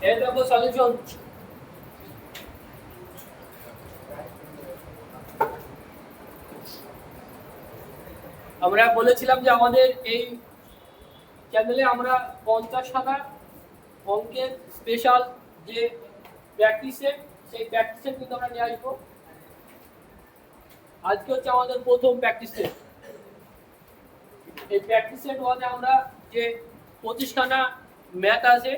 এই দেখো সলিউশন আমরা বলেছিলাম যে আমাদের এই চ্যানেলে আমরা পঞ্চাশ টাকা অঙ্কের স্পেশাল যে প্র্যাকটিসের সেই প্র্যাকটিসের কিন্তু আমরা নিয়ে আসব। আজকে হচ্ছে আমাদের প্রথম প্র্যাকটিস সেট এই প্র্যাকটিস সেট আমরা যে পঁচিশখানা ম্যাথ আছে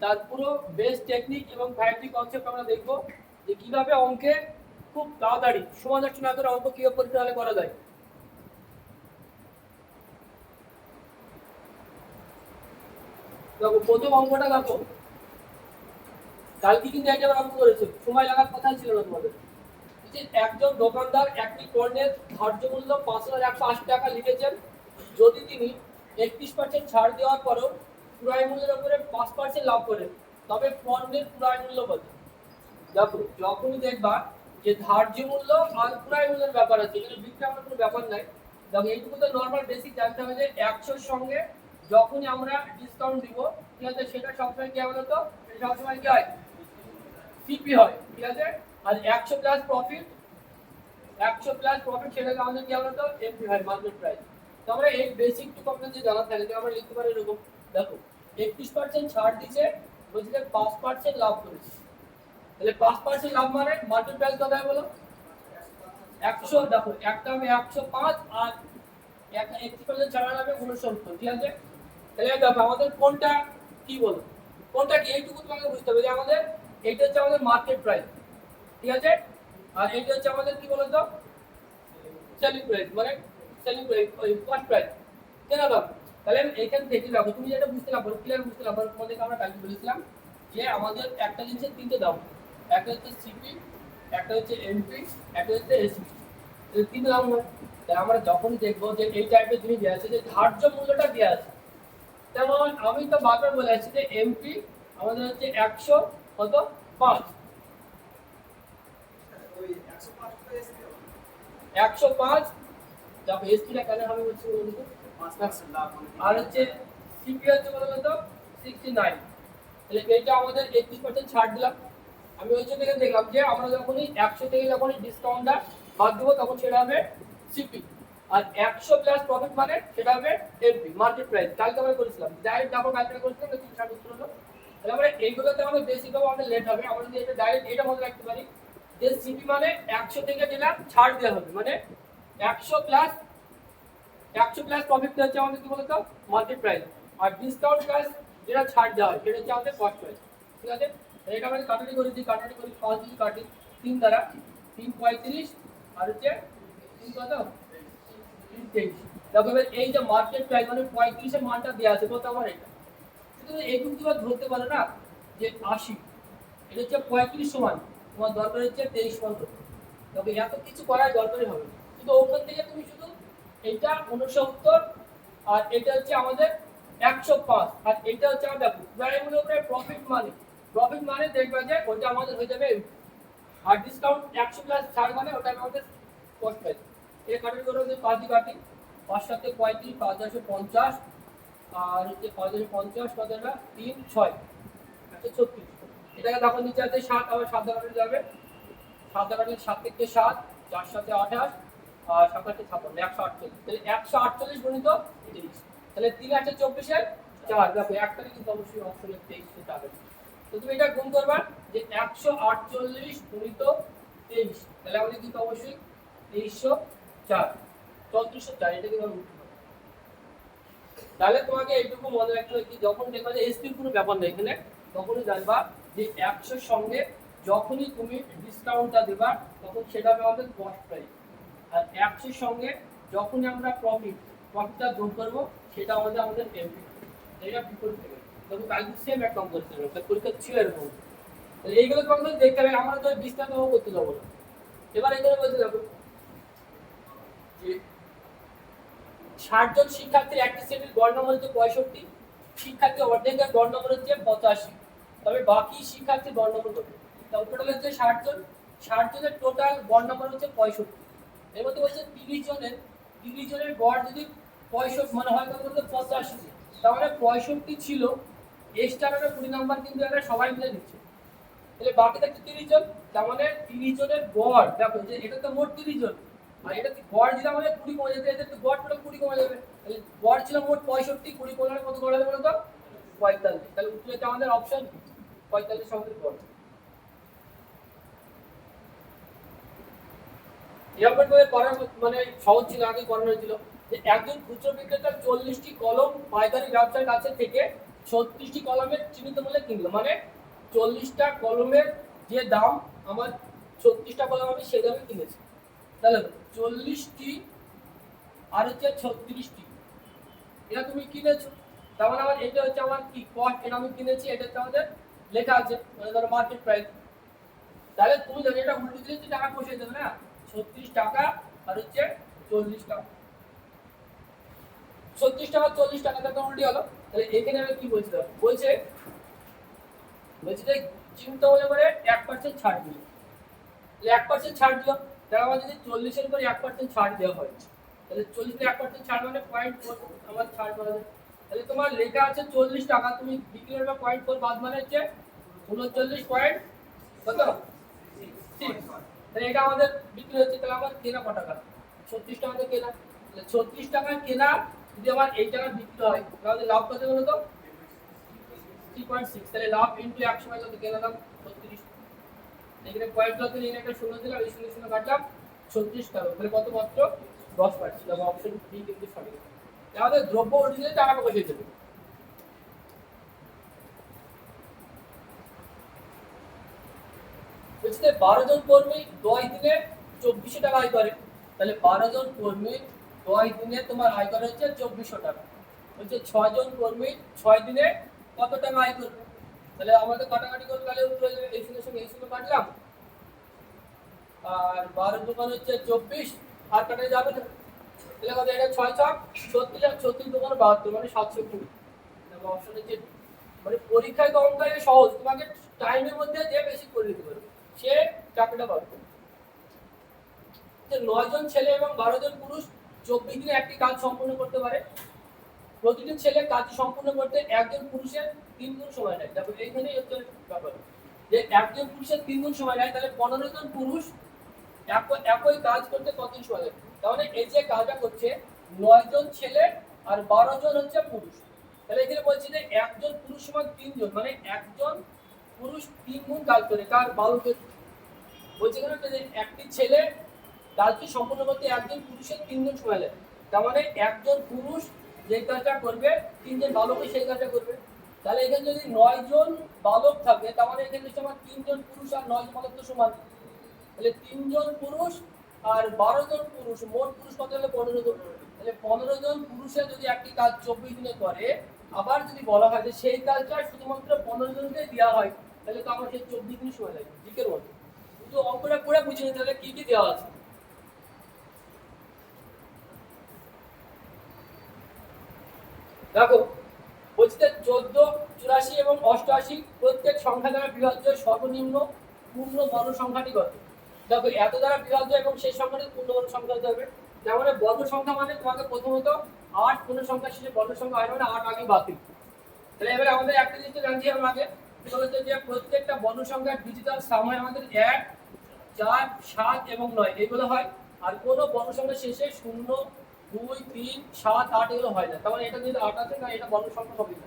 তার পুরো বেস টেকনিক এবং ফাইভটি কনসেপ্ট আমরা দেখব যে কীভাবে অঙ্কে খুব তাড়াতাড়ি সমান একটু না করে অঙ্ক কীভাবে পরীক্ষা হলে করা যায়। দেখো, প্রথম অঙ্কটা দেখো। কালকে কিন্তু এটা অঙ্ক করেছে সময় লাগার কথা ছিল না তোমাদের। যে একজন দোকানদার একটি পণ্যের ধার্য মূল্য পাঁচ হাজার একশো আশি টাকা লিখেছেন। যদি তিনি একত্রিশ পার্সেন্ট ছাড় দেওয়ার পরও ক্রয় মূল্যের উপরে পাঁচ পার্সেন্ট লাভ করে। তবে পণ্যের ক্রয় মূল্য কত? দেখো, যখনই দেখবা যে ধার্য মূল্য আর ক্রয় মূল্যের ব্যাপার আছে, এখানে বিক্রি আমার কোনো ব্যাপার নাই। দেখো, এইটুকু তো নর্মাল বেসিক জানতে হবে যে একশোর সঙ্গে যখনই আমরা ডিসকাউন্ট দিব, ঠিক আছে, সেটা সবসময় কি হবে তো সেটা সবসময় কি হয়? সিপি হয়, ঠিক আছে? আর একশো প্লাস প্রফিট একশো প্লাস প্রফিট সেটাকে আমাদের কি হবে তো এমপি হয় মার্কেট প্রাইস তো আমরা এই বেসিক টুকু আপনাদের জানা থাকে আমরা লিখতে পারি এরকম। দেখো একত্রিশ পার্সেন্ট ছাড় দিচ্ছে বলছে যে পাঁচ পার্সেন্ট লাভ করেছে। তাহলে পাঁচ পার্সেন্ট লাভ মানে মার্কেট প্রাইস কত হয় বলো? একশো, দেখো একটা হবে একশো পাঁচ, আর একত্রিশ পার্সেন্ট ছাড়া যাবে উনসত্তর ঠিক আছে? তাহলে দেখো, আমাদের কোনটা কি বলো? কোনটা কি? এইটুকু তোমাকে বুঝতে হবে যে আমাদের এইটা হচ্ছে আমাদের মার্কেট প্রাইস ঠিক আছে? আর এইটা হচ্ছে আমাদের কি বলতো? সেলিং প্রাইস মানে সেলিং প্রাইস কস্ট প্রাইস কেন দাম তাহলে এইখান থেকে দেখো, তুমি যেটা বুঝতে পারো ক্লিয়ার বুঝতে পারো, তোমাদেরকে আমরা কালকে বলেছিলাম যে আমাদের একটা জিনিসের তিনটে দাম একটা হচ্ছে সিপি একটা হচ্ছে এমপি একটা হচ্ছে এসপি তিনটে দাম তাই আমরা যখন দেখব যে এই টাইপের জিনিস দেওয়া আছে, যে ধার্য মূল্যটা দেওয়া আছে। যেমন আমি তো বারবার বলে আসছি যে এমপি আমাদের হচ্ছে একশো কত? পাঁচ। একশো পাঁচ? দেখো এসপিটা কেন হবে বলছি? আর হচ্ছে সিপি হচ্ছে কত বলতো? সিক্সটি নাইন তাহলে এইটা আমাদের একত্রিশ পার্সেন্ট ছাড় দিলাম। আমি ওই এখানে দেখলাম যে আমরা যখনই একশো থেকে যখনই ডিসকাউন্টটা বাদ দেবো, তখন সেটা হবে সিপি আর একশো প্লাস প্রফিট মানে সেটা হবে এমপি মার্কেট প্রাইস কালকে আমরা করেছিলাম। ডাইরেক্ট ডাবল ক্যালকুলেট করেছিলাম তিন ষাট উত্তর হলো তাহলে আমরা এইগুলোতে আমাদের বেশি পাবো আমাদের লেট হবে। আমরা যদি এটা ডাইরেক্ট এটা মনে রাখতে পারি যে সিপি মানে একশো থেকে যেটা ছাড় দেওয়া হবে। মানে একশো প্লাস একশো প্লাস প্রফিট হচ্ছে আমাদের, কি বলতো? মার্কেট প্রাইস আর ডিসকাউন্ট প্লাস যেটা ছাড় দেওয়া হয়, সেটা হচ্ছে আমাদের কস্ট প্রাইস ঠিক আছে? এটা আমাদের কাটাটি করেছি কাটাটি করি পাঁচ দিন কাটি, তিন দ্বারা, তিন পঁয়ত্রিশ, আর হচ্ছে তিন কত? তিন তেইশ। দেখো এই যে মার্কেট প্রাইস মানে পঁয়ত্রিশের মানটা দেওয়া আছে কত আমার এটা। কিন্তু এইটুকু তোমার ধরতে পারো না? যে আশি, এটা হচ্ছে পঁয়ত্রিশ সমান, তোমার দরকার হচ্ছে তেইশ পর্যন্ত। তবে এত কিছু করার দরকারই হবে কিন্তু ওখান থেকে তুমি এইটা উনসত্তর আর এটা হচ্ছে আমাদের একশো পাঁচ, আর এটা হচ্ছে আমাদের ভ্যারিয়েবল উপরে প্রফিট মানে। প্রফিট মানে দেখবে যে ওটা আমাদের হয়ে যাবে আর ডিসকাউন্ট একশো প্লাস ছাড় মানে ওটা আমাদের কস্ট প্রাইস এই কাটের করে হচ্ছে পাঁচ দিয়ে কাটি, পাঁচ সাথে পঁয়ত্রিশ, পাঁচ দশে পঞ্চাশ, আর হচ্ছে পাঁচ দশে পঞ্চাশ, কত না তিন, ছয়, একশো ছত্রিশ। এটাকে তখন নিচে আছে সাত, আবার সাত কাটে যাবে। সাত কাটে সাত থেকে সাত, চার সাথে আঠাশ আটে ছাপ্পান্ন একশো আটচল্লিশ তাহলে একশো আটচল্লিশ গণিত তিরিশ তাহলে তিন আছে চব্বিশের চার দেখো একটাকে কিন্তু অবশ্যই অপশনের তেইশ যাবে তো তুমি এটা গুণ করবা যে একশো আটচল্লিশ গুণিত তেইশ তাহলে আমাদের কিন্তু অবশ্যই তেইশশো চার চৌত্রিশশো চার এটা কিন্তু উঠতে। তাহলে তোমাকে এইটুকু মনে রাখতে হবে কি যখন দেখবা যে এসপির কোনো ব্যাপার নেই এখানে তখনই জানবা যে একশোর সঙ্গে যখনই তুমি ডিসকাউন্টটা দেবা তখন সেটা হবে আমাদের কস্ট প্রাইস আর একশোর সঙ্গে যখনই আমরা প্রফিট প্রফিটটা যোগ করব, সেটা আমাদের আমাদের তখন সেম এইগুলো দেখতে হবে বিস্তারিত করতে যাব এবার বলতে যাব শিক্ষার্থীর শ্রেণির হচ্ছে পঁয়ষট্টি শিক্ষার্থী হচ্ছে পঁচাশি। তবে বাকি শিক্ষার্থীর নম্বর কত? টোটাল হচ্ছে ষাট জন ষাট জনের টোটাল নম্বর হচ্ছে পঁয়ষট্টি। এর মধ্যে বলছে তিরিশ জনের তিরিশ জনের গড় যদি পঁয়ষট্টি মানে হয় কত বলতে পঁচাশি। তাহলে পঁয়ষট্টি ছিল এক্সট্রা কুড়ি নাম্বার কিন্তু এরা সবাই মিলে নিচ্ছে। তাহলে বাকি থাকছে তিরিশ জন? তার মানে তিরিশ জনের গড়, দেখো যে এটা তো মোট তিরিশ জন। আর এটা গড় দিলে আমাদের কুড়ি কমে যেতে এদের তো গড় টোটাল কুড়ি কমে যাবে। তাহলে গড় ছিল মোট পঁয়ষট্টি, কুড়ি কমে কত গড় হবে বলো তো পঁয়তাল্লিশ। তাহলে উত্তরে আমাদের অপশন পঁয়তাল্লিশ আমাদের গড়। করে করার মানে সহজ ছিল, আগে করানো হয়েছিল। যে একজন খুচরো বিক্রেতা চল্লিশটি কলম পাইকারি ব্যবসার কাছে থেকে ছত্রিশটি কলমের চিহ্নিত মূল্যে কিনলো। মানে চল্লিশটা কলমের যে দাম, আমার ছত্রিশটা কলম আমি সে দামে কিনেছি। তাহলে চল্লিশটি আর হচ্ছে ছত্রিশটি, এটা তুমি কিনেছো। তার মানে আমার এটা হচ্ছে আমার কি কস্ট এটা আমি কিনেছি, এটা হচ্ছে আমাদের লেখা আছে মানে ধরো মার্কেট প্রাইস তাহলে তুমি যদি এটা উল্টো দিলে টাকা বসে দেবে না। ছত্রিশ টাকা, আর হচ্ছে চল্লিশ টাকা। ছত্রিশ টাকা, চল্লিশ টাকা তো উল্টি হলো। তাহলে এখানে আমি কি বলছি বলছে, বলছি যে চিন্তা হলে পরে এক পার্সেন্ট ছাড় দিল এক পার্সেন্ট ছাড় দিল তাহলে আমার যদি চল্লিশের উপরে এক পার্সেন্ট ছাড় দেওয়া হয়, তাহলে চল্লিশের এক পার্সেন্ট ছাড় মানে পয়েন্ট ফোর আমার ছাড় করা যায়। তাহলে তোমার লেখা আছে চল্লিশ টাকা, তুমি বিক্রি করবে পয়েন্ট ফোর বাদ মানে হচ্ছে উনচল্লিশ পয়েন্ট কত। তাহলে এটা আমাদের বিক্রি হচ্ছে তাহলে আমার কেনা কত টাকা? ছত্রিশ টাকাতে কেনা। তাহলে ছত্রিশ টাকা কেনা যদি আমার এই টাকা বিক্রি হয়, তাহলে লাভ কত বলো তো? থ্রি পয়েন্ট সিক্স তাহলে লাভ ইন্টু একশো কত কেনা দাম? ছত্রিশ। এখানে পয়েন্ট লস দিলে একটা শূন্য দিলাম এই শূন্য শূন্য কাটলাম। ছত্রিশ টাকা। তাহলে কত মাত্র? দশ পার্সেন্ট। অপশন বি কিন্তু সঠিক। আমাদের দ্রব্য অরিজিনাল টাকা বসে যাবে। বলছে যে বারো জন কর্মী দশ দিনে চব্বিশশো টাকা আয় করে। তাহলে বারো জন কর্মী দশ দিনে তোমার আয় করে হচ্ছে চব্বিশশো টাকা। বলছে ছয় জন কর্মী ছয় দিনে কত টাকা আয় করবে? তাহলে আমাদের কাটাকাটি করে তাহলে উত্তর এই সঙ্গে সঙ্গে এই সঙ্গে কাটলাম। আর বারো দোকান হচ্ছে চব্বিশ, আর কাটা যাবে না। তাহলে কত এটা? ছয় ছক ছত্রিশ আর ছত্রিশ দোকান বাহাত্তর মানে সাতশো কুড়ি। অপশন হচ্ছে মানে পরীক্ষায় কম থাকে সহজ, তোমাকে টাইমের মধ্যে যে বেশি করে দিতে পারবে। সে চাকরিটা পাবে। যে নয় জন ছেলে এবং বারো জন পুরুষ চব্বিশ দিনে একটি কাজ সম্পূর্ণ করতে পারে। প্রতিটি ছেলে কাজ সম্পূর্ণ করতে একজন পুরুষের তিন গুণ সময় নেয়। দেখো, এইখানেই হচ্ছে ব্যাপার। যে একজন পুরুষের তিন গুণ সময় নেয়, তাহলে পনেরো জন পুরুষ একই কাজ করতে কতদিন সময় লাগে তাহলে এই যে কাজটা করছে, নয় জন ছেলে আর বারো জন হচ্ছে পুরুষ। তাহলে এখানে বলছি যে একজন পুরুষ সমান তিনজন মানে একজন পুরুষ তিন গুণ কাজ করে কার বালকের বলছে কেন একটি ছেলে কাজটি সম্পূর্ণ করতে একজন পুরুষের তিনজন সময় লাগে। তার মানে একজন পুরুষ যে কাজটা করবে, তিনজন বালকে সেই কাজটা করবে। তাহলে এখানে যদি নয় জন বালক থাকে, তার মানে এখানে আমার তিনজন পুরুষ আর নয় জন বালক তো সমান। তাহলে তিনজন পুরুষ আর বারো জন পুরুষ, মোট পুরুষ কত হলে? পনেরো জন। তাহলে পনেরো জন পুরুষে যদি একটি কাজ চব্বিশ দিনে করে, আবার যদি বলা হয় যে সেই কাজটা শুধুমাত্র পনেরো জনকে দেওয়া হয় তাহলে তো আমার সেই চব্বিশ দিন সময় লাগে দিকের মতো কিন্তু অঙ্কটা করে বুঝে নিতে হবে কি কি দেওয়া আছে? দেখো, বলছি চোদ্দ, চুরাশি এবং অষ্টআশি প্রত্যেক সংখ্যা দ্বারা বিভাজ্য সর্বনিম্ন পূর্ণ বর্ণ সংখ্যাটি কত? দেখো, এত দ্বারা বিভাজ্য এবং সেই সংখ্যাটি পূর্ণ বর্ণ সংখ্যা হতে হবে। যেমন বর্ণ সংখ্যা মানে তোমাকে প্রথমত আট পূর্ণ সংখ্যা শেষে বর্ণ সংখ্যা হয় মানে আট আগে বাতিল। তাহলে এবারে আমাদের একটা জিনিস তো জানতে হবে প্রত্যেকটা বর্ণ সংখ্যার ডিজিটাল সময় আমাদের এক, চার, সাত এবং নয় এগুলো হয়। আর কোনো বর্ণ সংখ্যা শেষে শূন্য, দুই, তিন, সাত, আট এগুলো হয় না। মানে এটা যদি আট আছে না এটা বর্ণ সংখ্যা হবে না।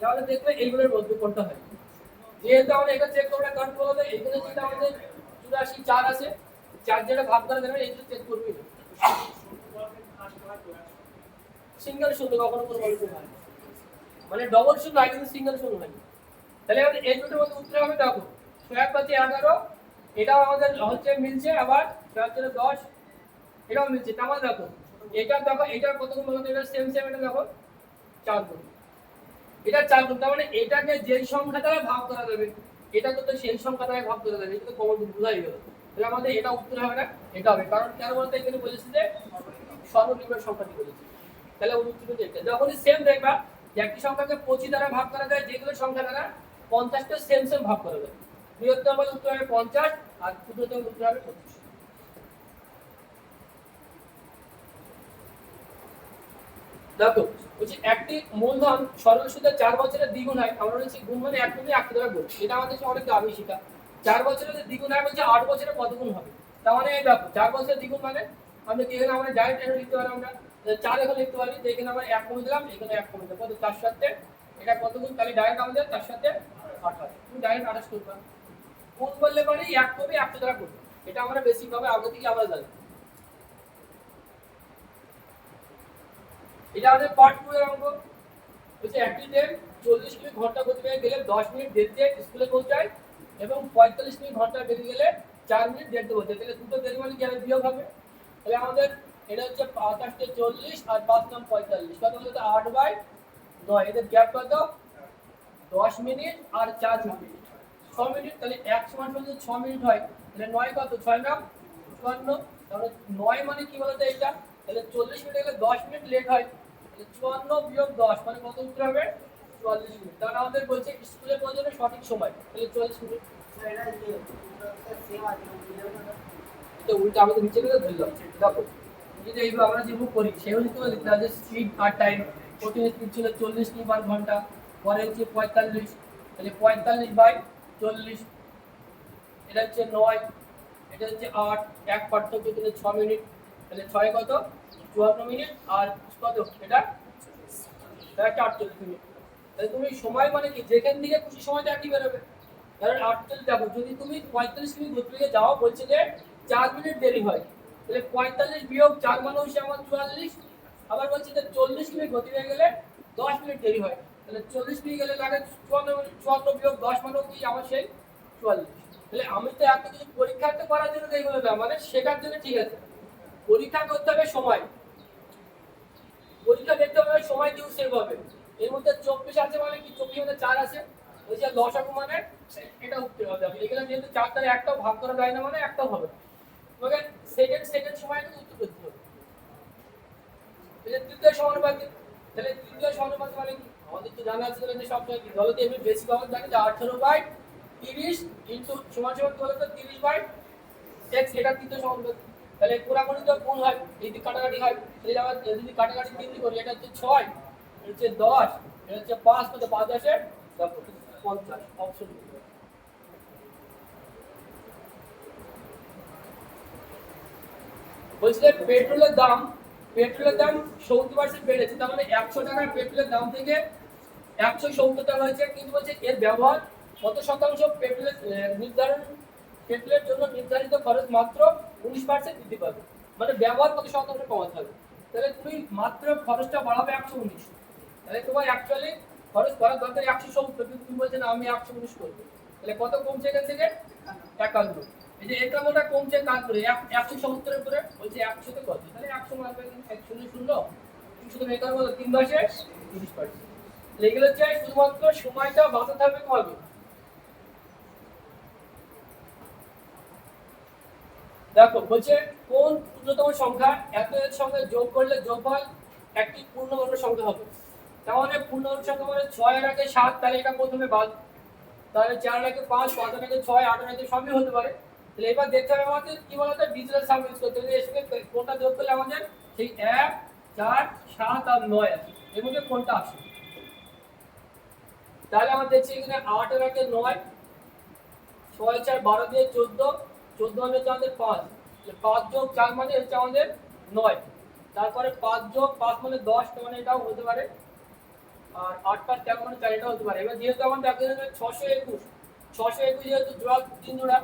তাহলে দেখবে এইগুলোর মধ্যে কোনটা হয়। যেহেতু আমরা এটা চেক করবে, কারণ বলতে এখানে যেটা আমাদের চুরাশি চার আছে, চার যেটা ভাগ করা যাবে এইগুলো চেক করবি সিঙ্গেল শূন্য, কখনো কোনো সংখ্যা হয় মানে ডবল শূন্য কিন্তু সিঙ্গেল শূন্য হয় না। তাহলে আমাদের এই দুটোর মধ্যে উত্তর হবে দেখো, ছয়, পাঁচে এগারো এটাও আমাদের হচ্ছে মিলছে আবার হচ্ছে দশ, এটাও মিলছে। তার মানে দেখো এটা দেখো, এটার কত গুণ বলতো এটা সেম সেম এটা দেখো, চার গুণ। এটা চার গুণ, তার মানে এটাকে যেই সংখ্যা দ্বারা ভাগ করা যাবে, এটা তো সেই সংখ্যা দ্বারা ভাগ করা যাবে, এটা তো কমন বোঝাই গেল। তাহলে আমাদের এটা উত্তর হবে না, এটা হবে। কারণ কেন বলতে, এখানে বলেছে যে সর্বনিম্ন সংখ্যাটি বলেছে। তাহলে উত্তর যখনই সেম দেখবা, যে একটি সংখ্যাকে পঁচিশ দ্বারা ভাগ করা যায় যেগুলো সংখ্যা দ্বারা পঞ্চাশটা সেম সেম ভাগ করা যায় বৃহত্তম উত্তর হবে পঞ্চাশ, আর ক্ষুদ্রতম উত্তর হবে পঁচিশ। দেখো, বলছি একটি মূলধন সরল সুদে চার বছরের দ্বিগুণ হয় আমরা বলছি গুণ মানে এক গুণে এক দ্বারা গুণ। এটা আমাদের অনেক দামি শিখা। চার বছরের দ্বিগুণ হয় বলছে আট বছরে কত হবে। তার মানে দেখো, চার বছরের দ্বিগুণ মানে আমরা কি এখানে আমরা ডাইরেক্ট এটা লিখতে পারি আমরা? চার এখানে লিখতে পারি, যে এখানে আমরা এক কমে দিলাম, এখানে এক কমে দিলাম। কত? চার সাথে এটা কত গুণ তাহলে ডাইরেক্ট আমাদের তার সাথে আঠাশ তুমি ডাইরেক্ট আঠাশ করবা গুণ করলে মানে এক কমে একশো দ্বারা করবে। এটা আমরা বেসিক ভাবে আগে থেকে আমরা জানি। এটা আমাদের পার্ট টু এর অঙ্ক। হচ্ছে একটি চল্লিশ মিনিট ঘণ্টা গতিবেগে গেলে দশ মিনিট দেরিতে স্কুলে পৌঁছায় এবং পঁয়তাল্লিশ মিনিট ঘণ্টা বেরিয়ে গেলে চার মিনিট দেরিতে পৌঁছায়। তাহলে দুটো দেরি মানে কি? হবে বিয়োগ হবে। তাহলে আমাদের এটা হচ্ছে আঠাশটা চল্লিশ আর পাঁচ নাম পঁয়তাল্লিশ। কত বলতে আট বাই নয়। এদের গ্যাপ কত? দশ মিনিট আর চার মিনিট। ছ মিনিট, তাহলে এক সমান যদি ছ মিনিট হয়, তাহলে নয় কত? ছয় নাম চুয়ান্ন। তাহলে নয় মানে কি বলতো এটা? তাহলে চল্লিশ মিনিট গেলে দশ মিনিট লেট হয়। তাহলে চুয়ান্ন বিয়োগ দশ মানে কত উত্তর হবে? চুয়াল্লিশ মিনিট। তাহলে আমাদের বলছে স্কুলে পৌঁছানোর সঠিক সময়। তাহলে চল্লিশ মিনিট। আমরা যেভাবে করি সেও লিখতে পারি স্পিড আর টাইম স্পিড ছিল চল্লিশ কি বার ঘণ্টা। পরে হচ্ছে পঁয়তাল্লিশ, তাহলে পঁয়তাল্লিশ বাই চল্লিশ, এটা হচ্ছে নয়, এটা হচ্ছে আট, এক পার্থক্য কিন্তু ছ মিনিট, তাহলে ছয় কত? চুয়ান্ন মিনিট, আর কত? এটা হচ্ছে আটচল্লিশ মিনিট। তাহলে তুমি সময় মানে কি? যেখান থেকে খুশি সময়টা একই বেরোবে। কারণ আটচল্লিশ, দেখো, যদি তুমি পঁয়তাল্লিশ মিনিট গতিবেগে যাও, বলছে যে চার মিনিট দেরি হয়, তাহলে পঁয়তাল্লিশ বিয়োগ চার মানে হচ্ছে আমার চুয়াল্লিশ, আবার বলছে যে চল্লিশ মিনিট গতিবেগে গেলে দশ মিনিট দেরি হয়। তাহলে চল্লিশ মিনিট গেলে লাগে চুয়ান্ন চুয়ান্ন বিয়োগ দশ মানে কি আমার সেই চুয়াল্লিশ। তাহলে আমি তো এত কিছু পরীক্ষা করার জন্য এগুলো না মানে শেখার জন্য ঠিক আছে। পরীক্ষা করতে হবে সময়। পরীক্ষা দেখতে হবে সময় দিও সেভাবে এর মধ্যে চব্বিশ আছে মানে কি? চব্বিশ মধ্যে চার আছে। ওই যে লসাগু মানে এটা উঠতে হবে। এখানে যেহেতু চার দ্বারা একটাও ভাগ করা যায় না মানে একটাও হবে। তোমাকে সেকেন্ড সেকেন্ড সময় কিন্তু উত্তর করতে হবে। তৃতীয় সমানুপাতিক, তাহলে তৃতীয় সমানুপাতিক মানে কি? আমাদের যে এমনি জানি যে তিরিশ তিরিশ সমানুপাতিক তাহলে তো কোন হয়? কাটাকাটি হয় আবার যদি কাটাকাটি করি, এটা হচ্ছে ছয়, এটা হচ্ছে দশ, এটা হচ্ছে পাঁচ পঞ্চাশ পেট্রোলের দাম পেট্রোলের দাম সত্তর পার্সেন্ট বেড়েছে, তার মানে একশো টাকার পেট্রোলের দাম থেকে একশো টাকা হয়েছে, কিন্তু বলছে এর ব্যবহার কত শতাংশ পেট্রোলের নির্ধারণ পেট্রোলের জন্য নির্ধারিত খরচ মাত্র উনিশ পার্সেন্ট বৃদ্ধি পাবে। মানে ব্যবহার কত শতাংশ কমাতে হবে। তাহলে তুমি মাত্র খরচটা বাড়াবে একশো উনিশ। তাহলে তোমার অ্যাকচুয়ালি খরচ করার দরকার একশো সত্তর, কিন্তু তুমি বলছে না, আমি একশো উনিশ করব। তাহলে কত কমছে এখান থেকে? একান্ন। এই যে একান্নটা কমছে কাজ করে এক- একশো সত্তরের উপরে বলছে একশোতে কত? তাহলে একশো মারবে, একশো শূন্য। শুধু একান্ন তিন মাসে তিরিশ পার্সেন্ট এগুলো চাই শুধুমাত্র সময়টা বাঁচাতে হবে তোমাকে দেখো, বলছে কোন পূর্ণতম সংখ্যা এত এর সঙ্গে যোগ করলে যোগফল একটি পূর্ণবর্গ সংখ্যা হবে। তাহলে পূর্ণবর্গ সংখ্যা মানে ছয় আগে সাত, তাহলে এটা প্রথমে বাদ। তাহলে চার আগে পাঁচ পাঁচ আগে ছয়, আট আগে সবই হতে পারে। তাহলে এবার দেখতে হবে আমাদের কি বলতো ডিজিটাল ইউজ করতে হবে। সঙ্গে কোনটা যোগ করলে আমাদের সেই এক, চার, সাত আর নয় আছে। এর মধ্যে কোনটা আসে? তাহলে আমরা দেখছি এখানে আট আর নয়, ছয়, চার, বারো দিয়ে চোদ্দ চোদ্দ মানে হচ্ছে আমাদের পাঁচ। পাঁচ যোগ চার মানে হচ্ছে আমাদের নয়। তারপরে পাঁচ যোগ পাঁচ মানে দশ মানে এটাও হতে পারে। আর আট পাঁচ তেরো মানে চার, এটাও হতে পারে। এবার যেহেতু আমাদের দেখতে ছশো একুশ ছশো একুশ যেহেতু জোড়া তিন জোড়া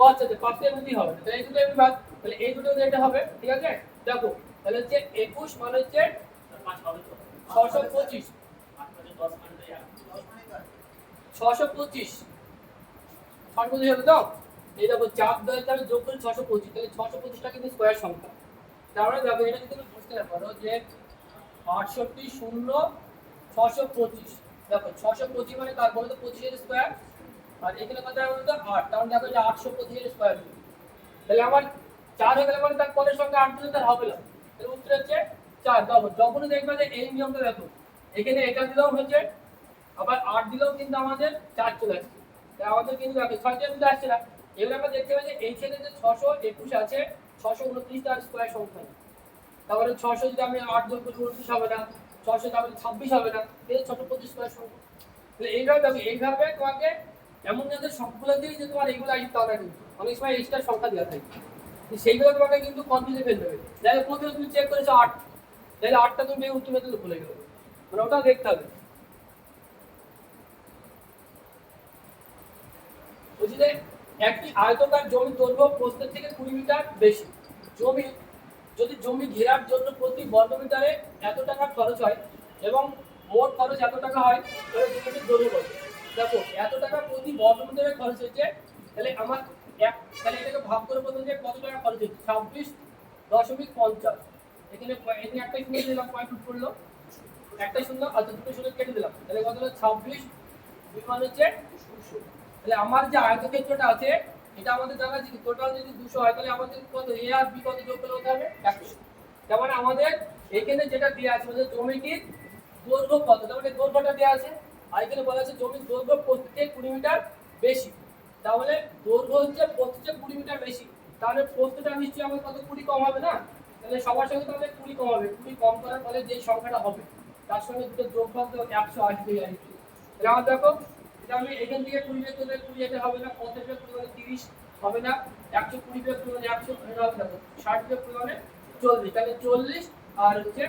পাঁচ আছে হবে তাহলে এই দুটো তাহলে এই দুটো এটা হবে, ঠিক আছে? দেখো, তাহলে হচ্ছে একুশ মানে হচ্ছে তো? করি শূন্য ছশো পঁচিশ। দেখো ছশো পঁচিশ মানে তার বলে তো পঁচিশের স্কোয়ার আর এখানে কত হবে বলতো? আট। দেখো যে আটশো পঁচিশের স্কোয়ার তাহলে আমার চার হয়ে গেলে মানে তার পরের সঙ্গে আট দিলে তার হবে না। তাহলে উত্তর হচ্ছে চার দেখো যখনই দেখবে যে এই নিয়মটা দেখো, এখানে এটা দিলেও হচ্ছে আবার আট দিলেও কিন্তু আমাদের চার চলে আসছে। তাই আমাদের কিন্তু দেখো ছয়টা কিন্তু আসছে না। এবার আমরা দেখতে পাই যে এইখানে যে ছশো একুশ আছে, ছশো উনত্রিশটা স্কোয়ার সংখ্যা। তারপরে ছশো যদি আমি আট যোগ করি, উনত্রিশ হবে না। ছশো তারপরে ছাব্বিশ হবে না। এই ছশো পঁচিশ স্কোয়ার সংখ্যা। তাহলে এইভাবে আমি এইভাবে তোমাকে এমন যাদের সবগুলো দিয়ে যে তোমার এইগুলো আসবে তা কিন্তু অনেক সময় এক্সট্রা সংখ্যা দেওয়া থাকে। সেইগুলো তোমাকে কিন্তু কনফিউজে ফেলতে হবে। দেখো প্রথমে তুমি চেক করেছ আট। তাহলে আটটা তুমি উত্তর মেতে ভুলে গেলো। মানে ওটাও দেখতে হবে। বলছি যে, একটি আয়তকার জমি দৈর্ঘ্য প্রস্থের থেকে কুড়ি মিটার বেশি। জমি, যদি জমি ঘেরার জন্য প্রতি বর্গ মিটারে এত টাকা খরচ হয় এবং মোট খরচ এত টাকা হয়, তাহলে জমিটির দৈর্ঘ্য দেখো, এত টাকা প্রতি বর্গ মিটারে খরচ হচ্ছে তাহলে আমার এক, তাহলে এটাকে ভাগ করে বলতে যে কত টাকা খরচ হচ্ছে ছাব্বিশ দশমিক পঞ্চাশ। এখানে এখানে একটা শূন্য দিলাম কয় ফুট পড়ল একটা শূন্য আর দুটো শূন্য কেটে দিলাম। তাহলে কত হলো? ছাব্বিশ, দুই মানে হচ্ছে দুশো। তাহলে আমার যে আয়তক্ষেত্রটা আছে, এটা আমাদের জানা আছে টোটাল যদি দুশো হয়, তাহলে আমাদের কত? এ আর বি কত যোগ করলে হতে হবে? একশো। তার মানে আমাদের এখানে যেটা দেওয়া আছে, আমাদের জমিটির দৈর্ঘ্য কত? তার মানে দৈর্ঘ্যটা দেওয়া আছে। আর এখানে বলা আছে জমির দৈর্ঘ্য প্রত্যেকে কুড়ি মিটার বেশি। তাহলে দৈর্ঘ্য হচ্ছে প্রত্যেকে কুড়ি মিটার বেশি। তাহলে প্রত্যেকটা নিশ্চয়ই আমাদের কত? কুড়ি কম হবে না? তাহলে সবার সঙ্গে তাহলে কুড়ি কম হবে কুড়ি কম করার ফলে যে সংখ্যাটা হবে, তার সঙ্গে দুটো যোগ করতে একশো আসবে আর কি তাহলে আমার দেখো, এটা আমি এখান থেকে কুড়ি বের করলে কুড়ি এটা হবে না, পঞ্চাশ বের করলে তিরিশ, হবে না, একশো কুড়ি বের করলে একশো হবে না ষাট বের করলে চল্লিশ, তাহলে চল্লিশ আর হচ্ছে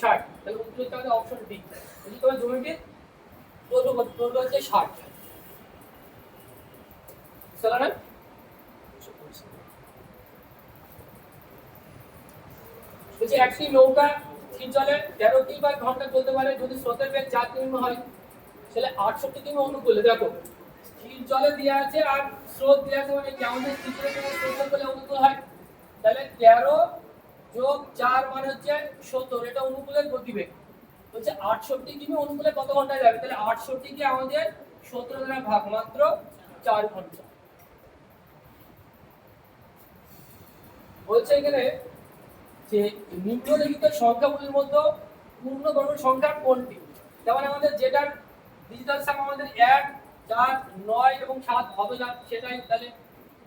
ষাট, তাহলে উত্তর তাহলে অপশন ডি যদি তোমার জমিটির? দৈর্ঘ্য হচ্ছে ষাট। চলো না বলছি, একটি নৌকা স্থির জলে তেরো কিলোমিটার ঘণ্টা চলতে পারে, যদি স্রোতের বেগ চার কিলোমিটার হয়, তাহলে আটষট্টি কিমি অনুকূলে। দেখো, স্থির জলে দেওয়া আছে আর স্রোত দেওয়া আছে মানে কি স্থির স্রোতের বলে অনুকূল হয়। তাহলে তেরো যোগ চার মানে হচ্ছে সত্তর, এটা অনুকূলের গতিবেগ। হচ্ছে আটষট্টি কিমি অনুকূলে কত ঘন্টায় যাবে? তাহলে আটষট্টিকে আমাদের সতেরো দ্বারা ভাগ মাত্র চার ঘণ্টা। বলছে এখানে যে নিম্নলিখিত সংখ্যাগুলির মধ্যে পূর্ণবর্ণ সংখ্যা কোনটি? যেমন আমাদের যেটার ডিজিটাল সাম আমাদের এক, চার, নয় এবং সাত হবে না, সেটাই তাহলে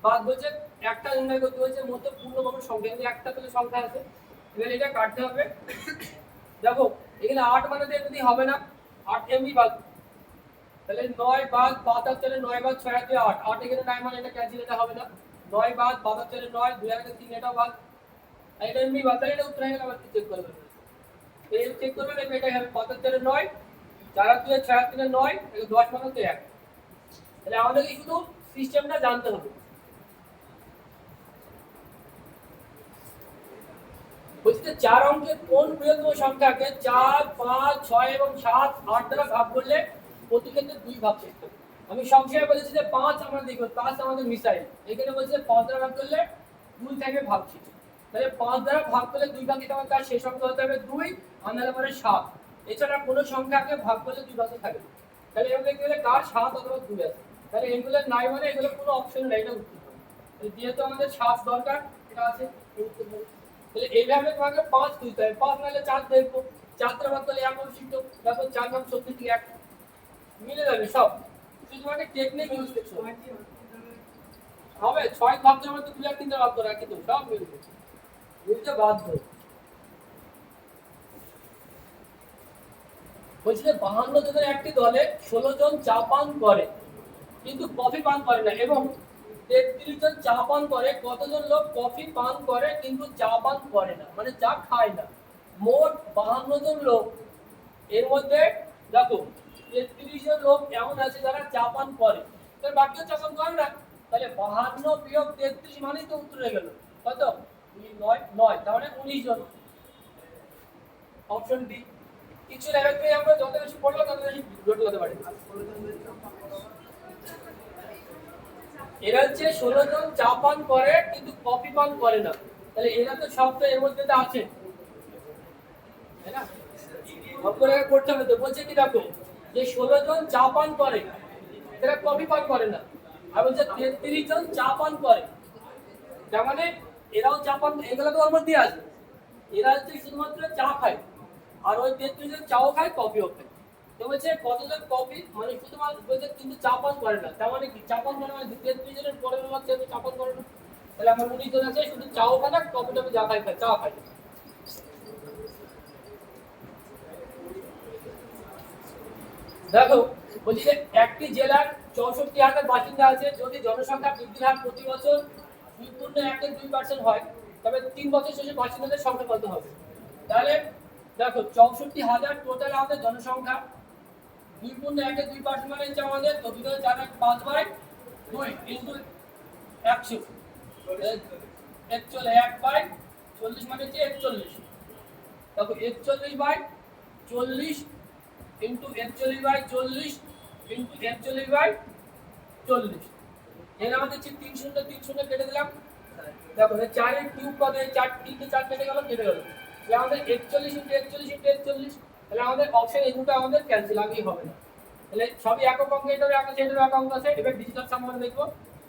বাদ বলছে একটা নির্ণয় করতে হচ্ছে মধ্যে পূর্ণবর্ণ সংখ্যা। কিন্তু একটা তাহলে সংখ্যা আছে। এটা কাটতে হবে। দেখো, এখানে আট মানে তো এমনি হবে না, আট এমনি বাদ। তাহলে নয় বাদ আর চলে নয় বাদ ছয় আট। আট এখানে নয় মানে এটা ক্যান্সেল এটা হবে না। নয় বাদ আর চলে নয়, দুই আর তিন, এটাও বাদ। এটা এটা আবার চেক করবেন এই চেক হবে পাঁচ নয় চার নয় এটা দশ এক। তাহলে আমাদেরকে শুধু সিস্টেমটা জানতে হবে। বলছি চার অঙ্কের কোন বৃহত্তম সংখ্যাকে চার, পাঁচ, ছয় এবং সাত, আট দ্বারা ভাগ করলে প্রতি ক্ষেত্রে দুই ভাগ করতে আমি সংখ্যায় বলেছি যে পাঁচ আমরা দেখব পাঁচ আমাদের মিসাইল এখানে বলছে পাঁচ দ্বারা ভাগ করলে দুই থেকে ভাগ ভাগছি তাহলে পাঁচ দ্বারা ভাগ করলে দুই ভাগে তোমার তার শেষ সংখ্যা হতে হবে দুই নাহলে পরে সাত। এছাড়া কোনো সংখ্যাকে ভাগ করলে দুই ভাগে থাকে। তাহলে দেখতে গেলে কার সাত অথবা দুই আছে? তাহলে এগুলো নাই মানে এগুলো কোনো অপশন নেই এটা উত্তর হবে। যেহেতু আমাদের সাত দরকার এটা আছে উত্তর হবে। তাহলে এইভাবে তোমাকে পাঁচ তুলতে হবে পাঁচ নাহলে চার দেখব চারটা ভাগ করলে এক অবশিষ্ট দেখো চার সত্যি কি এক। মিলে যাবে সব। শুধু তোমাকে টেকনিক ইউজ করতে হবে। হবে। ছয় ভাগ করে তো দুই আর তিনটা ভাগ করে রাখি তো। সব মিলবে মিলতে বাধ্য বলছি যে বাহান্ন জনের একটি দলে ষোলো জন চা পান করে, কিন্তু কফি পান করে না, এবং তেত্রিশ জন চা পান করে, কতজন লোক কফি পান করে, কিন্তু চা পান করে না মানে চা খায় না। মোট বাহান্ন জন লোক। এর মধ্যে দেখো, তেত্রিশ জন লোক এমন আছে যারা চা পান করে। তো বাকিও চা পান করে না? তাহলে বাহান্ন বিয়োগ তেত্রিশ মানেই তো উত্তর হয়ে গেল। কত? তার মানে এরা হচ্ছে ষোলো জন চা পান করে, কিন্তু কফি পান করে না। তাহলে এরা তো এর মধ্যে তো আছে। করতে হবে তো। বলছে কি দেখো, যে ষোলো জন চা পান করে, এরা কফি পান করে না। আর বলছে তেত্রিশ জন চা পান করে। তার মানে এরাও চা পান এগুলো তো ওর মধ্যে আছে। এরা হচ্ছে শুধুমাত্র চা খায়। আর ওই তেত্রিশ জন চাও খায়, কফিও খায়। তো বলছে, কতজন কফি? মানে শুধুমাত্র বলছে, কিন্তু চা পান করে না। তার মানে কি? চা পান করে মানে তেত্রিশ জনের লোক কেউ চা পান করে না। তাহলে আমার উনিশ জন আছে শুধু চাও খানা কফি টফি যা খাই খাই চা খাই দেখো, বলছি যে একটি জেলার চৌষট্টি হাজার বাসিন্দা আছে, যদি জনসংখ্যা বৃদ্ধির হার প্রতি বছর পূর্ণ এক দুই পার্সেন্ট হয়, তবে তিন বছর শেষে বাসিন্দাদের সংখ্যা কত হবে। তাহলে দেখো, চৌষট্টি হাজার টোটাল আমাদের জনসংখ্যা। দুই পূর্ণ একে দুই পার্সেন্ট মানে হচ্ছে আমাদের তো হাজার চার এক পাঁচ বাই দুই ইন্টু একশো। একচল্লিশ, এক বাই চল্লিশ মানে হচ্ছে একচল্লিশ। দেখো, একচল্লিশ বাই চল্লিশ ইন্টু একচল্লিশ বাই চল্লিশ ইন্টু একচল্লিশ বাই চল্লিশ। এর আমাদের হচ্ছে তিন শূন্য তিন শূন্য কেটে দিলাম। দেখো চারের কিউব কত চার তিনটে চার কেটে গেল কেটে গেল। তাহলে আমাদের একচল্লিশ ইন্টু একচল্লিশ ইন্টু একচল্লিশ, তাহলে আমাদের অপশন এই দুটো আমাদের ক্যান্সেল আগেই হবে। না তাহলে সবই একক অঙ্ক, এটারও এক আছে, এটারও এক অঙ্ক আছে। এবার ডিজিটাল সাম দেখব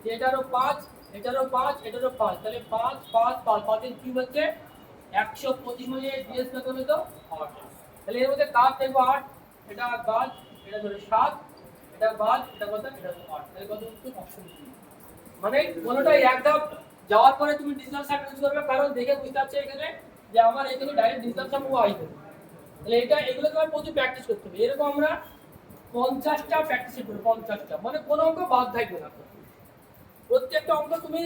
যে এটারও পাঁচ এটারও পাঁচ এটারও পাঁচ। তাহলে পাঁচ পাঁচ পাঁচ পাঁচের কিউব হচ্ছে একশো পঁচিশ মানে ডিএস কত হলো তো তাহলে এর মধ্যে কাজ দেখব আট? এটা বাদ, এটা ধরে সাত, এটা বাদ, এটা কত? এটা আট। তাহলে কত হচ্ছে? অপশন মানে কোনোটাই একদম যাওয়ার পরে তুমি ডিজিটাল সাম ইউজ করবে, কারণ দেখে বুঝতে পারছ এখানে যে আমার এখানে ডাইরেক্ট ডিজিটাল সাম আসবে। তাহলে এটা, এগুলো তোমার প্রচুর প্র্যাকটিস করতে হবে। এরকম আমরা পঞ্চাশটা প্র্যাকটিস করব, পঞ্চাশটা। মানে কোনো অঙ্ক বাদ থাকবে না। প্রত্যেকটা অঙ্ক তুমি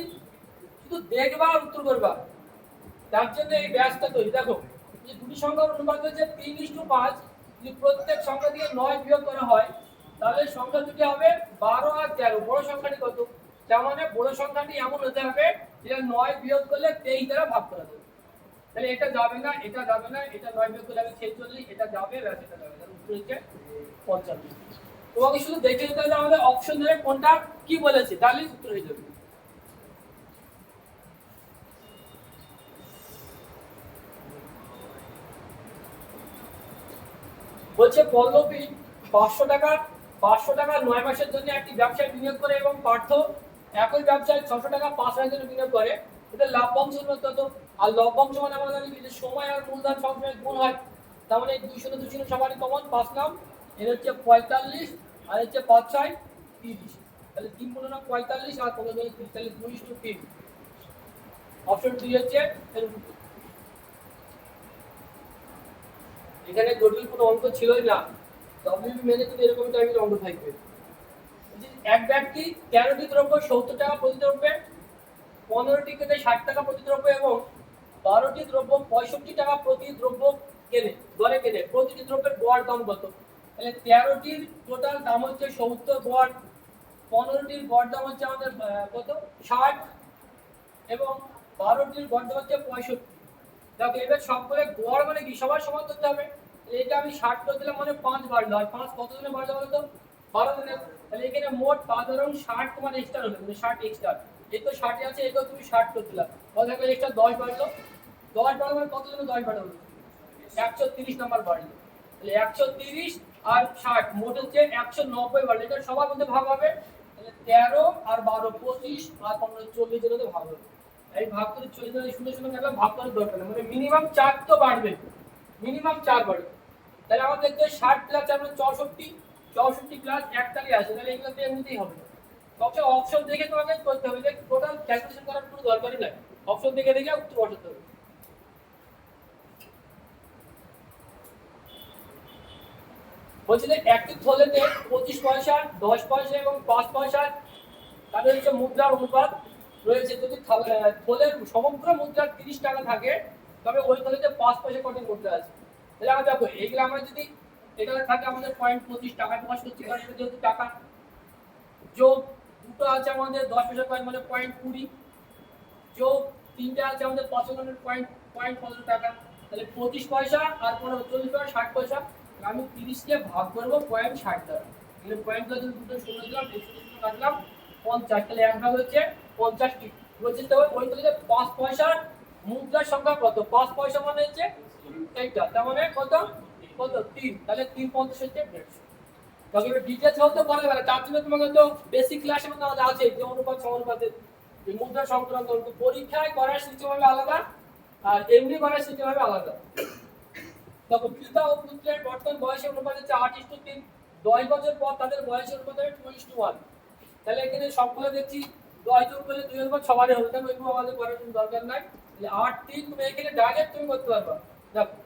শুধু দেখবা আর উত্তর করবা। তার জন্য এই ব্যাসটা তৈরি। দেখো যে দুটি সংখ্যার অনুপাত হচ্ছে তিন ইস্টু পাঁচ। যদি প্রত্যেক সংখ্যা দিয়ে নয় বিয়োগ করা হয়, তাহলে সংখ্যা দুটি হবে বারো আর তেরো। বড় সংখ্যাটি কত? তার মানে বড় সংখ্যাটি এমন হতে হবে যেটা নয় বিয়োগ করলে তেইশ দ্বারা ভাগ করা যাবে। তাহলে এটা যাবে না, এটা যাবে না, এটা নয় বিয়োগ করলে হবে ছেচল্লিশ, এটা যাবে এটা যাবে তাহলে উত্তর হচ্ছে পঞ্চান্ন। তোমাকে শুধু দেখে নিতে হবে আমাদের অপশন ধরে কোনটা কি বলেছে তাহলে উত্তর হয়ে যাবে। বলছে পল্লবী পাঁচশো টাকা পাঁচশো টাকা নয় মাসের জন্য একটি ব্যবসায় বিনিয়োগ করে এবং পার্থ একই ব্যবসায় ছশো টাকা পাঁচ হাজার জন্য বিনিয়োগ করে। এটা লাভ্যাংশ কত আর লভ্যাংশ মানে আমরা জানি যে সময় আর মূলধন সবসময় গুণ হয়। তার মানে দুই শূন্য দুই শূন্য সবারই কমন পাঁচ নাম। এর হচ্ছে পঁয়তাল্লিশ, আর হচ্ছে পাঁচ ছয়, তিরিশ। তাহলে তিন পনেরো পঁয়তাল্লিশ, আর পনেরো জন্য তিরিশ তাহলে দুই টু তিন। অপশন দুই হচ্ছে এখানে জটিল কোনো অঙ্ক ছিলই না। ডব্লিউবি মেনে কিন্তু এরকম টাইপের অঙ্ক থাকবে। এক ব্যক্তি তেরোটি দ্রব্য সত্তর টাকা প্রতি দ্রব্যে পনেরোটি কেটে ষাট টাকা প্রতি দ্রব্য এবং বারোটি দ্রব্য পঁয়ষট্টি টাকা প্রতি দ্রব্য কেনে, গড়ে কেনে। প্রতিটি দ্রব্যের গড় দাম কত? তাহলে তেরোটির টোটাল দাম হচ্ছে সত্তর, গড় পনেরোটির গড় দাম হচ্ছে আমাদের কত? ষাট এবং বারোটির গড় দাম হচ্ছে পঁয়ষট্টি। দেখো, এবার সবগুলো গড় মানে কি? সবার সমান করতে হবে। এটা আমি ষাট করে দিলাম মানে পাঁচ বাড়লো আর পাঁচ কত দিনে বাড়লো বলো তো? বারো দিনে তাহলে এখানে মোট ধরুন ষাট তোমার এক্সট্রা হলো মানে ষাট এক্সট্রা এই তো ষাটে আছে এটাও তুমি ষাট করে দিলাম কত থাকলে এক্সট্রা দশ বাড়লো। দশ বাড়লো মানে কত দিনে দশ বাড়লো একশো তিরিশ নাম্বার বাড়লো। তাহলে একশো তিরিশ আর ষাট, মোট হচ্ছে একশো নব্বই বাড়লো। এটা সবার মধ্যে ভাগ হবে। তাহলে তেরো আর বারো, পঁচিশ আর পনেরো, চল্লিশ জনের ভাগ হবে। এই ভাগ করে চল্লিশ জনের শূন্য শূন্য গেলে ভাগ করার দরকার মানে মিনিমাম চার তো বাড়বে। মিনিমাম চার বাড়বে। তাহলে আমাদের দেখতে ষাট প্লাস চার মানে চৌষট্টি। চৌষট্টি প্লাস একটালি আছে তাহলে এগুলোতে এমনিতেই হবে। না সবচেয়ে অপশন দেখে তোমাকে করতে হবে, যে টোটাল ক্যালকুলেশন করার কোনো দরকারই নাই। অপশন দেখে দেখে উত্তর বসাতে হবে। বলছি যে একটি থলেতে পঁচিশ পয়সা, দশ পয়সা এবং পাঁচ পয়সা, তাদের হচ্ছে মুদ্রার অনুপাত রয়েছে। যদি থলের সমগ্র মুদ্রা তিরিশ টাকা থাকে, তবে ওই থলেতে পাঁচ পয়সা কঠিন মুদ্রা আছে তাহলে আমরা দেখো এইগুলো আমরা যদি এটা থাকে আমাদের পয়েন্ট পঁচিশ টাকা। প্রকাশ করছি কারণ এটা যেহেতু টাকা যোগ দুটো আছে আমাদের, দশ পয়সা কয়েন মানে পয়েন্ট কুড়ি। যোগ তিনটে আছে আমাদের পাঁচ ধরনের পয়েন্ট পয়েন্ট পনেরো টাকা? তাহলে পঁচিশ পয়সা আর পনেরো, চল্লিশ পয়সা, ষাট পয়সা। আমি তিরিশকে ভাগ করব পয়েন্ট ষাট দ্বারা। তাহলে পয়েন্ট যদি দুটো শূন্য দিলাম এই শূন্য কাটলাম পঞ্চাশ। তাহলে এক ভাগ হচ্ছে পঞ্চাশটি বলছে তো ওই তাহলে পাঁচ পয়সার মুদ্রার সংখ্যা কত? পাঁচ পয়সা মানে হচ্ছে এইটা। তার মানে কত? কত? Two one. তাহলে এখানে সবগুলো দেখছি, দশ যোগ করলে দুই পর ছবারে হবে। তাহলে ওইগুলো আমাদের করার কোনো দরকার নাই। আট তিন, তুমি এখানে ডাইরেক্ট তুমি করতে পারবা। দেখো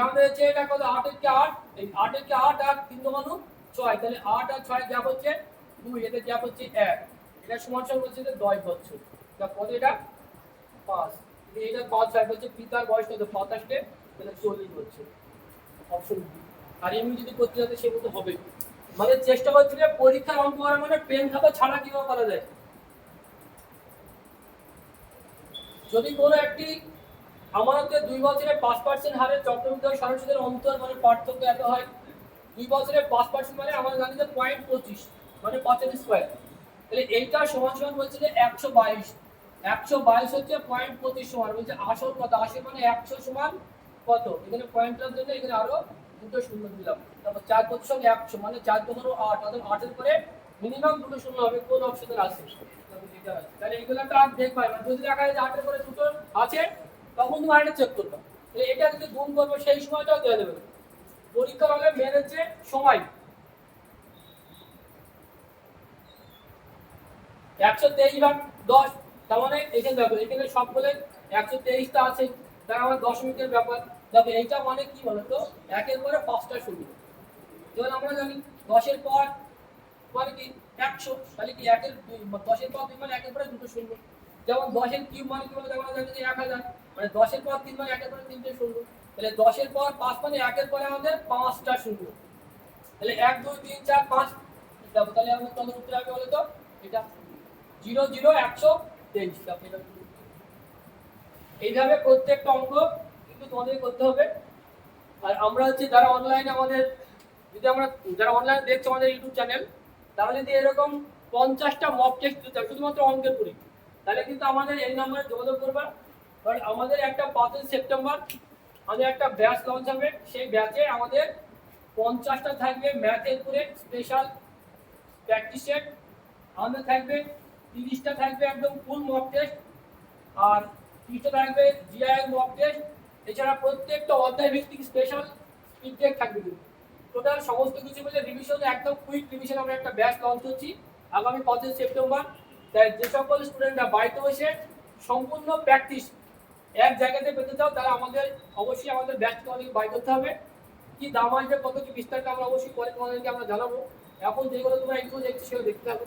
আমাদের হচ্ছে এটা কত? আট একে আট? এই আট একে আট আর তিন দোকানু ছয়। তাহলে আট আর ছয় গ্যাপ হচ্ছে দুই এদের গ্যাপ হচ্ছে এক। এটা সমান সমান হচ্ছে যে দশ বছর। তা কত এটা? পাঁচ। এটা পাঁচ, ছয় বছর। পিতার বয়স কত? সাতাশে তাহলে চল্লিশ বছর। অপশন বি আর এমনি যদি করতে যাতে সে মতো হবে। মানে চেষ্টা করছি যে পরীক্ষার অঙ্ক করা মানে পেন খাতা ছাড়া কীভাবে করা যায়। যদি কোনো একটি আমানতে দুই বছরে পাঁচ পার্সেন্ট হারে চক্রবৃদ্ধি ও সরাসরি অন্তর মানে পার্থক্য এত হয়, দুই বছরে পাঁচ পার্সেন্ট মানে আমরা জানি যে পয়েন্ট পঁচিশ মানে পঁচাশি স্কোয়ার তাহলে এইটা সমান সমান বলছে যে একশো বাইশ। একশো বাইশ হচ্ছে পয়েন্ট পঁচিশ সমান বলছে আসল কত? আসল মানে একশো সমান কত? এখানে পয়েন্ট জন্য এখানে আরও দুটো শূন্য দিলাম। তারপর চার সঙ্গে একশো মানে চার পনেরো আট অর্থাৎ আটের পরে মিনিমাম দুটো শূন্য হবে, কোন অপশনের আছে তাহলে এগুলো একটা আর দেখবে। না যদি দেখা যায় যে আটের পরে দুটো আছে তখন তুমি আরেকটা চেক করবে এটা যদি গুণ করব, সেই সময়টাও দেওয়া দেবে পরীক্ষা হলে মেন হচ্ছে সময়। একশো তেইশ ভাগ দশ, তার মানে এখানে দেখো, এখানে সবগুলো একশো তেইশটা আছে, তার আমার দশমিকের ব্যাপার। দেখো, এইটা মানে কি বলতো? একের পরে পাঁচটা শুরু। যেমন আমরা জানি দশের পর মানে কি একশো, তাহলে কি একের দশের পর দুই মানে একের পরে দুটো শূন্য। যেমন দশের কিউব মানে কি বলতো? আমরা জানি যে এক হাজার। মানে দশের পর তিন মানে একের পরে তিনটে শূন্য তাহলে দশের পর পাঁচ মানে একের পরে আমাদের পাঁচটা শূন্য তাহলে এক, দুই, তিন, চার, পাঁচ। দেখো, তাহলে আমাদের কত উত্তর হবে বলো তো। এটা জিরো জিরো, একশো তেইশ। এইভাবে প্রত্যেকটা অঙ্ক কিন্তু তোমাদের করতে হবে। আর আমরা হচ্ছে যারা অনলাইনে আমাদের, যদি আমরা যারা অনলাইনে দেখছ আমাদের ইউটিউব চ্যানেল তাহলে যদি এরকম পঞ্চাশটা মক টেস্ট দিতে শুধুমাত্র অঙ্কের পরি তাহলে কিন্তু আমাদের এই নম্বরে যোগাযোগ করবা। কারণ আমাদের একটা পাঁচই সেপ্টেম্বর, আমাদের একটা ব্যাচ লঞ্চ হবে। সেই ব্যাচে আমাদের পঞ্চাশটা থাকবে ম্যাথের উপরে স্পেশাল প্র্যাকটিস সেট আমাদের থাকবে তিরিশটা থাকবে একদম ফুল মক টেস্ট আর তিরিশটা থাকবে জিআই মক টেস্ট এছাড়া প্রত্যেকটা অধ্যায় ভিত্তিক স্পেশাল স্পিড টেক থাকবে টোটাল সমস্ত কিছু মিলে রিভিশন একদম কুইক রিভিশন আমরা একটা ব্যাচ লঞ্চ করছি আগামী পঁচিশ সেপ্টেম্বর। তাই যে সকল স্টুডেন্টরা বাড়িতে বসে সম্পূর্ণ প্র্যাকটিস এক জায়গাতে পেতে চাও, তাহলে আমাদের অবশ্যই আমাদের ব্যাচ অনেক বাই করতে হবে। কি দাম আছে, কত, কি বিস্তারিত আমরা অবশ্যই পরে তোমাদেরকে আমরা জানাব। এখন যেগুলো তোমরা একটু দেখছি, সেগুলো দেখতে হবে